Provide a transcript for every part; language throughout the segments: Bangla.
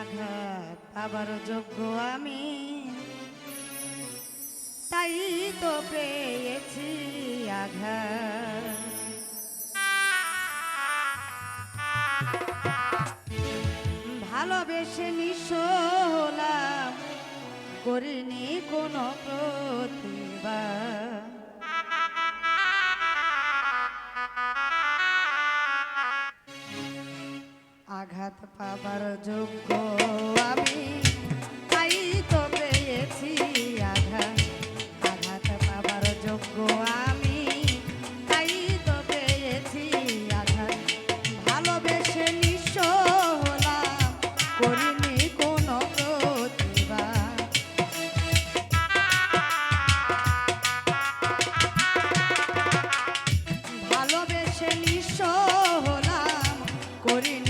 আঘাত পাবার যোগ্য আমি। তাই তো পেয়েছি আঘাত। ভালোবেসে নিঃস করিনি কোনো প্রতিভা। আঘাত পাবার যোগ্য করি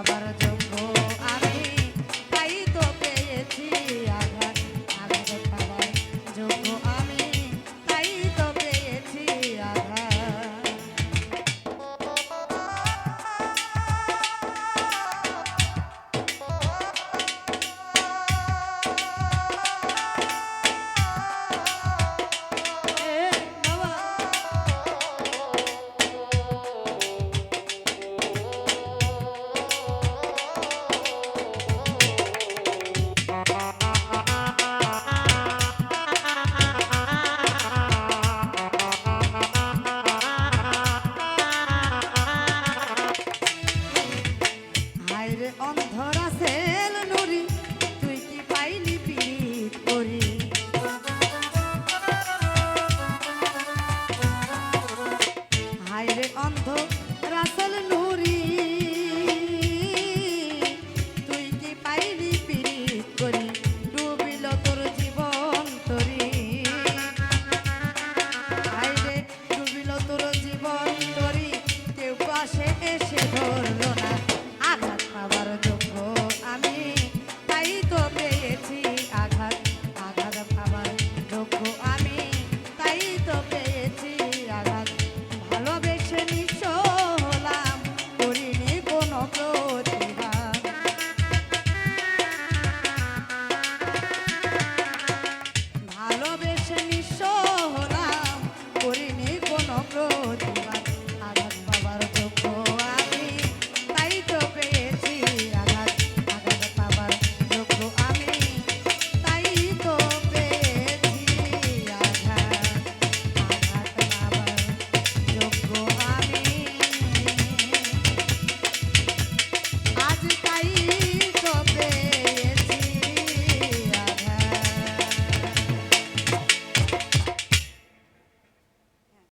i para todos.